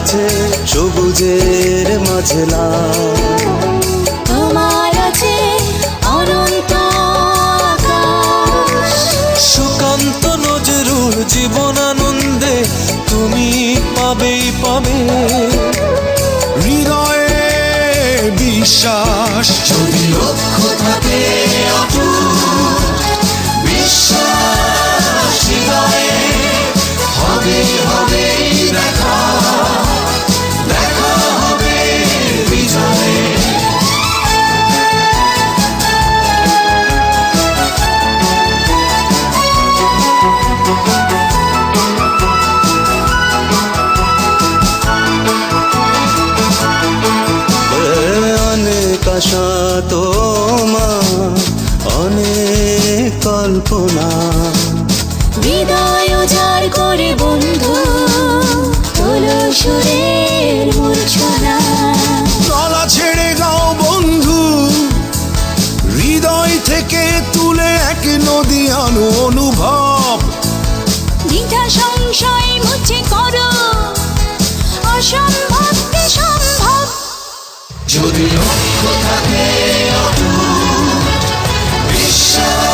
আছে সবুজের মাঝে লাল। তোমার আছে অনন্ত সুকান্ত নজরুল জীবন আনন্দে তুমি পাবেই পাবে। হৃদয়ে বিশ্বাস। যদি লক্ষ্য থাকে আশা তোমার অনেক কল্পনা। হৃদয় উজাড় করে বন্ধু তোলো সুরের মূর্ছনা গলা ছেড়ে গাও বন্ধু হৃদয় থেকে তুলে এক নদী আনো অনুভব। দ্বিধা সংশয় মুছে করো অসম্ভবকে সম্ভব যদি লক্ষ্য থাকে অটুট বিশ্বাস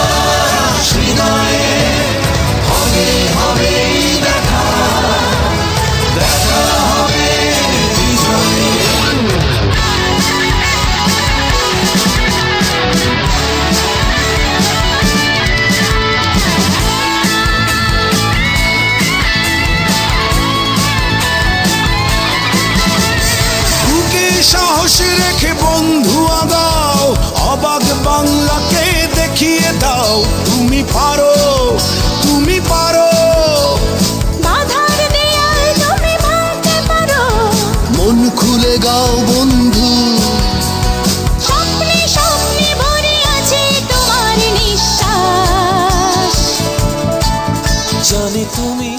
পাশে রেখে বন্ধু আগাও অবাধ বাংলাকে দেখিয়ে দাও। তুমি পারো তুমি পারো। মন খুলে গাও বন্ধু। স্বপ্নে জানি তুমি